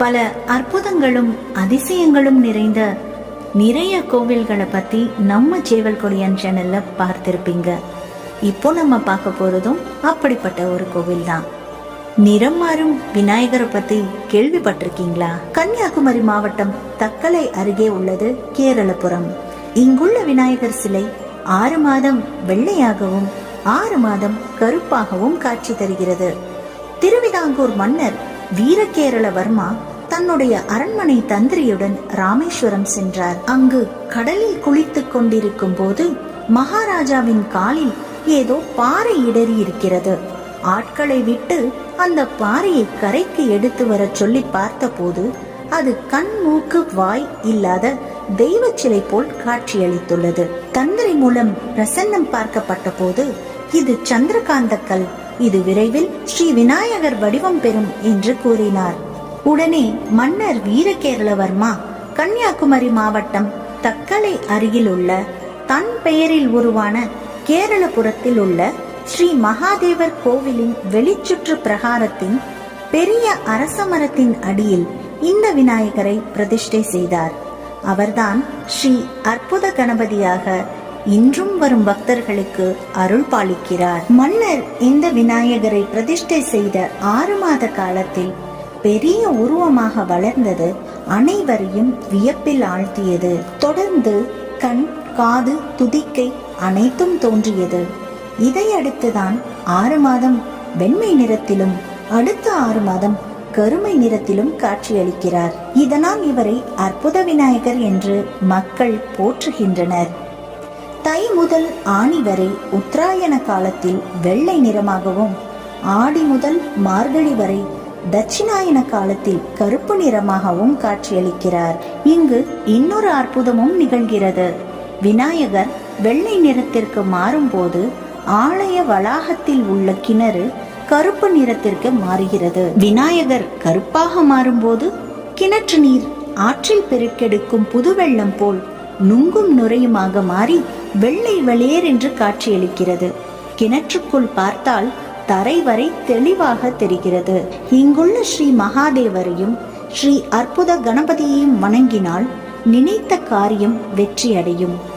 பல அற்புதங்களும் அதிசயங்களும் நிறைந்த நிறைய கோவில்களை பத்தி நம்ம சேவல் கொடியான் சேனல்ல பார்த்திருப்பீங்க. இப்போ நம்ம பார்க்க போறதும் அப்படிப்பட்ட ஒரு கோவில் தான் நிறம் மாறும் விநாயகரை பத்தி கேள்விப்பட்டிருக்கீங்களா? கன்னியாகுமரி மாவட்டம் தக்கலை அருகே உள்ளது கேரளபுரம். இங்குள்ள விநாயகர் சிலை ஆறு மாதம் வெள்ளையாகவும் ஆறு மாதம் கருப்பாகவும் காட்சி தருகிறது. திருவிதாங்கூர் மன்னர் வீரகேரளவர்மா தன்னுடைய அரண்மனை தந்திரியுடன் ராமேஸ்வரம் சென்றார். அங்கு கடலில் குளித்துக் கொண்டிருக்கும் போது மகாராஜாவின் காலில் ஏதோ பாறை இடறி இருக்கிறது ஆட்களை விட்டு அந்த பாறையை கரைக்கு எடுத்து வர சொல்லி பார்த்தபோது அது கண் மூக்கு வாய் இல்லாத தெய்வ சிலை போல் காட்சியளித்துள்ளது. தந்திரி மூலம் பிரசன்னம் பார்க்கப்பட்ட போது இது சந்திரகாந்த கல் இது விரைவில் ஸ்ரீ விநாயகர் வடிவம் பெறும் என்று கூறினார். உடனே மன்னர் வீரகேரளவர்மா கன்னியாகுமரி மாவட்டம் தக்கலை அருகில் உள்ள தன் பெயரில் உருவான கேரளபுரத்தில் உள்ள ஸ்ரீ மகாதேவர் கோவிலின் வெளிச்சுற்று பிரகாரத்தின் பெரிய அரச மரத்தின் அடியில் இந்த விநாயகரை பிரதிஷ்டை செய்தார். அவர்தான் ஸ்ரீ அற்புத கணபதியாக இன்றும் வரும் பக்தர்களுக்கு அருள் பாலிக்கிறார். மன்னர் இந்த விநாயகரை பிரதிஷ்டை செய்த ஆறு மாத காலத்தில் பெரிய உருவமாக வளர்ந்தது அனைவரையும் வியப்பில் ஆழ்த்தியது. தொடர்ந்து கண் காது துதிக்கை அனைத்தும் தோன்றியது. இதையடுத்துதான் ஆறு மாதம் வெண்மை நிறத்திலும் அடுத்த ஆறு மாதம் கருமை நிறத்திலும் காட்சியளிக்கிறார். இதனால் இவரை அற்புத விநாயகர் என்று மக்கள் போற்றுகின்றனர். தை முதல் ஆணி வரை உத்தராயண காலத்தில் வெள்ளை நிறமாகவும் ஆடி முதல் மார்கழி வரை தட்சிணாயன காலத்தில் கருப்பு நிறமாகவும் காட்சியளிக்கிறார். இங்கு இன்னொரு அற்புதமும் நிகழ்கிறது. விநாயகர் வெள்ளை நிறத்திற்கு மாறும்போது ஆலய வளாகத்தில் உள்ள கிணறு கருப்பு நிறத்திற்கு மாறுகிறது. விநாயகர் கருப்பாக மாறும்போது கிணற்று நீர் ஆற்றில் பெருக்கெடுக்கும் புது வெள்ளம் போல் நுங்கும் நுரையுமாக மாறி வெள்ளை வெளியேர் என்று காட்சியளிக்கிறது. கிணற்றுக்குள் பார்த்தால் தரை வரை தெளிவாக தெரிகிறது. இங்குள்ள ஸ்ரீ மகாதேவரையும் ஸ்ரீ அற்புத கணபதியையும் வணங்கினால் நினைத்த காரியம் வெற்றியடையும்.